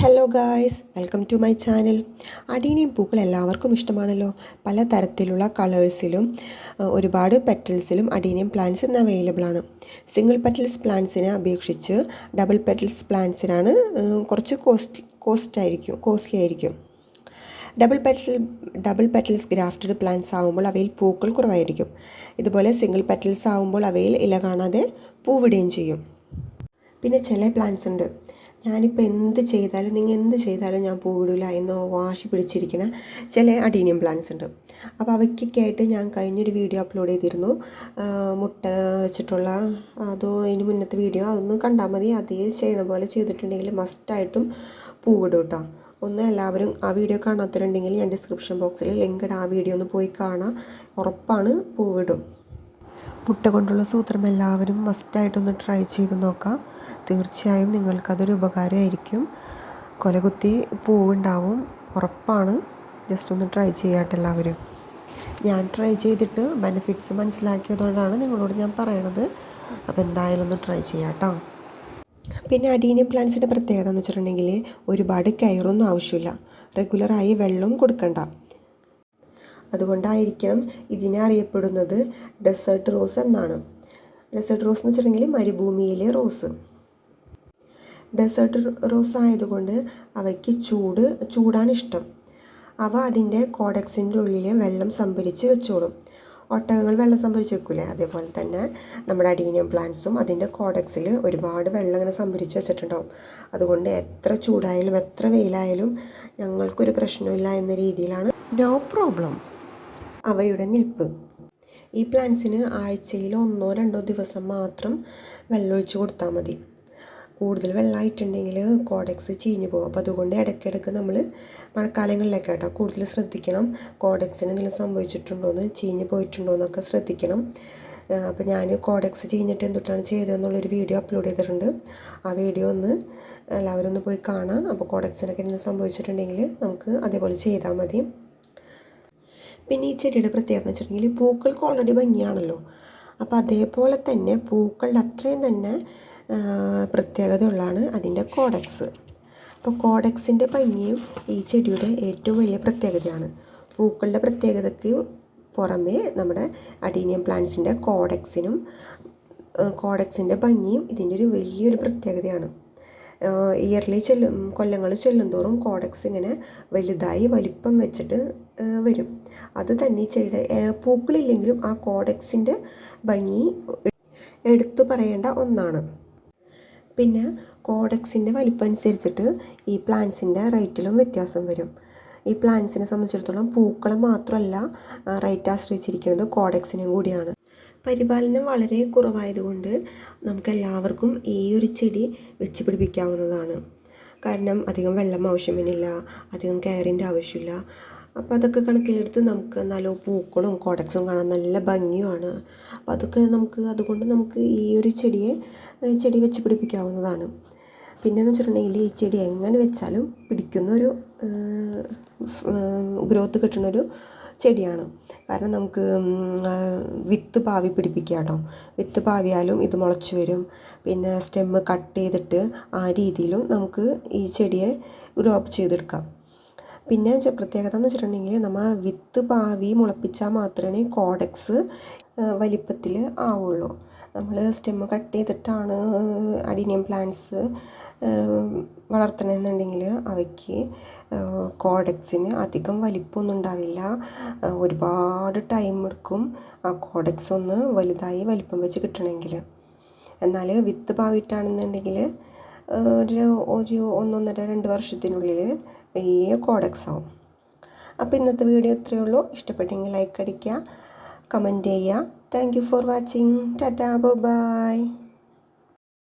Hello guys welcome to my channel അടീനയും പൂക്കൾ എല്ലാവർക്കും ഇഷ്ടമാണല്ലോ. പല തരത്തിലുള്ള കളേഴ്സിലും ഒരുപാട് പെറ്റൽസിലും അടീനിയം പ്ലാന്റ്സ് ഇന്ന് അവൈലബിൾ ആണ്. സിംഗിൾ പെറ്റൽസ് പ്ലാന്റ്സിനെ അപേക്ഷിച്ച് ഡബിൾ പെറ്റൽസ് പ്ലാന്റ്സിനാണ് കുറച്ച് കോസ്റ്റ് കോസ്റ്റ് ആയിരിക്കും കോസ്റ്റ്ലി ആയിരിക്കും. Double petals double petals grafted plants ആകുമ്പോൾ അവയിൽ പൂക്കൾ കുറവായിരിക്കും. ഇതുപോലെ സിംഗിൾ പെറ്റൽസ് ആകുമ്പോൾ അവയിൽ ഇല കാണാതെ പൂവിടുകയും ചെയ്യും. പിന്നെ ചില പ്ലാന്റ്സ് ഉണ്ട്. ഞാനിപ്പോൾ എന്ത് ചെയ്താലും നിങ്ങൾ എന്ത് ചെയ്താലും ഞാൻ പൂവിടില്ല എന്ന് വാശി പിടിച്ചിരിക്കുന്ന ചില അഡീനിയം പ്ലാന്റ്സ് ഉണ്ട്. അപ്പോൾ അവയ്ക്കൊക്കെ ആയിട്ട് ഞാൻ കഴിഞ്ഞൊരു വീഡിയോ അപ്ലോഡ് ചെയ്തിരുന്നു. മുട്ട വെച്ചിട്ടുള്ള അതോ അതിന് മുന്നത്തെ വീഡിയോ അതൊന്നും കണ്ടാൽ മതി. അതേ ചെയ്യണ പോലെ ചെയ്തിട്ടുണ്ടെങ്കിൽ മസ്റ്റായിട്ടും പൂവിടും കേട്ടോ ഒന്ന് എല്ലാവരും ആ വീഡിയോ കാണാത്തവരുണ്ടെങ്കിൽ ഞാൻ ഡിസ്ക്രിപ്ഷൻ ബോക്സിൽ ലിങ്ക് ഇടാം ആ വീഡിയോ ഒന്ന് പോയി കാണാം. ഉറപ്പാണ് പൂവിടും. മുട്ട കൊണ്ടുള്ള സൂത്രം എല്ലാവരും മസ്റ്റായിട്ടൊന്ന് ട്രൈ ചെയ്ത് നോക്കാം. തീർച്ചയായും നിങ്ങൾക്കതൊരു ഉപകാരമായിരിക്കും. കൊലകുത്തി പൂവുണ്ടാവും. ഉറപ്പാണ്. ജസ്റ്റ് ഒന്ന് ട്രൈ ചെയ്യാട്ടെ എല്ലാവരും. ഞാൻ ട്രൈ ചെയ്തിട്ട് ബെനിഫിറ്റ്സ് മനസ്സിലാക്കിയതുകൊണ്ടാണ് നിങ്ങളോട് ഞാൻ പറയണത്. അപ്പോൾ എന്തായാലും ഒന്ന് ട്രൈ ചെയ്യാട്ടോ. പിന്നെ അഡീനിയം പ്ലാന്റ്സിന്റെ പ്രത്യേകത എന്ന് വെച്ചിട്ടുണ്ടെങ്കിൽ ഒരുപാട് കെയറൊന്നും ആവശ്യമില്ല. റെഗുലറായി വെള്ളവും കൊടുക്കണ്ട. അതുകൊണ്ടായിരിക്കണം ഇതിനെ അറിയപ്പെടുന്നത് ഡെസേർട്ട് റോസ് എന്നാണ്. ഡെസേർട്ട് റോസ് എന്ന് വെച്ചിട്ടുണ്ടെങ്കിൽ മരുഭൂമിയിലെ റോസ് ഡെസേർട്ട് റോസ് ആയതുകൊണ്ട് അവയ്ക്ക് ചൂട് ചൂടാണ് ഇഷ്ടം. അവ അതിന്റെ കോഡക്സിന്റെ ഉള്ളിൽ വെള്ളം സംഭരിച്ച് വെച്ചോളും. ഒട്ടകങ്ങൾ വെള്ളം സംഭരിച്ച് വെക്കൂലേ? അതേപോലെ തന്നെ നമ്മുടെ അഡീനിയം പ്ലാന്റ്സും അതിന്റെ കോഡക്സിൽ ഒരുപാട് വെള്ളം ഇങ്ങനെ സംഭരിച്ച് വെച്ചിട്ടുണ്ടാവും. അതുകൊണ്ട് എത്ര ചൂടായാലും എത്ര വെയിലായാലും ഞങ്ങൾക്കൊരു പ്രശ്നമില്ല എന്ന രീതിയിലാണ്. നോ പ്രോബ്ലം അവയുടെ നിൽപ്പ്. ഈ പ്ലാന്റ്സിന് ആഴ്ചയിൽ ഒന്നോ രണ്ടോ ദിവസം മാത്രം വെള്ളമൊഴിച്ച് കൊടുത്താൽ മതി. കൂടുതൽ വെള്ളമായിട്ടുണ്ടെങ്കിൽ കോഡക്സ് ചീഞ്ഞു പോകും. അപ്പോൾ അതുകൊണ്ട് ഇടയ്ക്കിടയ്ക്ക് നമ്മൾ മഴക്കാലങ്ങളിലൊക്കെ കേട്ടോ കൂടുതൽ ശ്രദ്ധിക്കണം. കോഡക്സിന് എന്തെങ്കിലും സംഭവിച്ചിട്ടുണ്ടോയെന്ന് ചീഞ്ഞു പോയിട്ടുണ്ടോ എന്നൊക്കെ ശ്രദ്ധിക്കണം. അപ്പോൾ ഞാൻ കോഡക്സ് ചീഞ്ഞിട്ട് എന്തൊട്ടാണ് ചെയ്തതെന്നുള്ളൊരു വീഡിയോ അപ്ലോഡ് ചെയ്തിട്ടുണ്ട്. ആ വീഡിയോ ഒന്ന് എല്ലാവരും ഒന്ന് പോയി കാണാം അപ്പോൾ കോഡക്സിനൊക്കെ എന്തെങ്കിലും സംഭവിച്ചിട്ടുണ്ടെങ്കിൽ നമുക്ക് അതേപോലെ ചെയ്താൽ മതി. പിന്നെ ഈ ചെടിയുടെ പ്രത്യേകത എന്ന് വെച്ചിട്ടുണ്ടെങ്കിൽ പൂക്കൾക്ക് ഓൾറെഡി ഭംഗിയാണല്ലോ. അപ്പോൾ അതേപോലെ തന്നെ പൂക്കളുടെ അത്രയും തന്നെ പ്രത്യേകതയുള്ളതാണ് അതിന്റെ കോഡക്സ്. അപ്പോൾ കോഡക്സിന്റെ ഭംഗിയും ഈ ചെടിയുടെ ഏറ്റവും വലിയ പ്രത്യേകതയാണ്. പൂക്കളുടെ പ്രത്യേകതയ്ക്ക് പുറമേ നമ്മുടെ അഡീനിയം പ്ലാന്റ്സിന്റെ കോഡക്സിനും കോഡക്സിന്റെ ഭംഗിയും ഇതിന്റെ ഒരു വലിയൊരു പ്രത്യേകതയാണ്. ഇയർലി ചെല്ലും കൊല്ലങ്ങൾ ചെല്ലുന്തോറും കോഡക്സ് ഇങ്ങനെ വലുതായി വലിപ്പം വെച്ചിട്ട് വരും. അത് തന്നെ ചെടിയുടെ പൂക്കളില്ലെങ്കിലും ആ കോഡക്സിന്റെ ഭംഗി എടുത്തു പറയേണ്ട ഒന്നാണ്. പിന്നെ കോഡക്സിന്റെ വലിപ്പം അനുസരിച്ചിട്ട് ഈ പ്ലാന്റ്സിന്റെ റേറ്റിലും വ്യത്യാസം വരും. ഈ പ്ലാന്റ്സിനെ സംബന്ധിച്ചിടത്തോളം പൂക്കളെ മാത്രമല്ല റേറ്റ് ആശ്രയിച്ചിരിക്കുന്നത് കോഡക്സിനെയും കൂടിയാണ്. പരിപാലനം വളരെ കുറവായതുകൊണ്ട് നമുക്കെല്ലാവർക്കും ഈ ഒരു ചെടി വെച്ച് പിടിപ്പിക്കാവുന്നതാണ്. കാരണം അധികം വെള്ളം ആവശ്യമില്ല അധികം കെയറിന്റെ ആവശ്യമില്ല. അപ്പോൾ അതൊക്കെ കണക്കിലെടുത്ത് നമുക്ക് നല്ല പൂക്കളും കോടക്സും കാണാൻ നല്ല ഭംഗിയുമാണ്. അപ്പോൾ അതൊക്കെ നമുക്ക് അതുകൊണ്ട് നമുക്ക് ഈ ഒരു ചെടിയെ ചെടി വെച്ച് പിടിപ്പിക്കാവുന്നതാണ്. പിന്നെയെന്ന് വെച്ചിട്ടുണ്ടെങ്കിൽ ഈ ചെടി എങ്ങനെ വെച്ചാലും പിടിക്കുന്നൊരു ഗ്രോത്ത് കിട്ടുന്നൊരു ചെടിയാണ്. കാരണം നമുക്ക് വിത്ത് പാവി പിടിപ്പിക്കുക കേട്ടോ വിത്ത് പാവിയാലും ഇത് മുളച്ച് വരും. പിന്നെ സ്റ്റെമ്മ് കട്ട് ചെയ്തിട്ട് ആ രീതിയിലും നമുക്ക് ഈ ചെടിയെ ഗ്രോപ്പ് ചെയ്തെടുക്കാം. പിന്നെ പ്രത്യേകത എന്ന് വെച്ചിട്ടുണ്ടെങ്കിൽ നമ്മൾ വിത്ത് പാവി മുളപ്പിച്ചാൽ മാത്രമേ കോഡക്സ് വലിപ്പത്തിൽ ആവുള്ളൂ. നമ്മൾ സ്റ്റെമ്മ് കട്ട് ചെയ്തിട്ടാണ് അഡീനിയം പ്ലാന്റ്സ് വളർത്തണമെന്നുണ്ടെങ്കിൽ അവയ്ക്ക് കോഡക്സിന് അധികം വലിപ്പമൊന്നും ഉണ്ടാവില്ല. ഒരുപാട് ടൈം എടുക്കും ആ കോഡക്സ് ഒന്ന് വലുതായി വലിപ്പം വെച്ച് കിട്ടണമെങ്കിൽ എന്നാൽ വിത്ത് പാവിട്ടാണെന്നുണ്ടെങ്കിൽ ഒരു ഒരു ഒന്നൊന്നര രണ്ട് വർഷത്തിനുള്ളിൽ വലിയ കോഡക്സ് ആവും. അപ്പോൾ ഇന്നത്തെ വീഡിയോ ഇത്രയേ ഉള്ളൂ. ഇഷ്ടപ്പെട്ടെങ്കിൽ ലൈക്ക് അടിക്കുക കമന്റ് ചെയ്യുക. Thank you for watching tata bye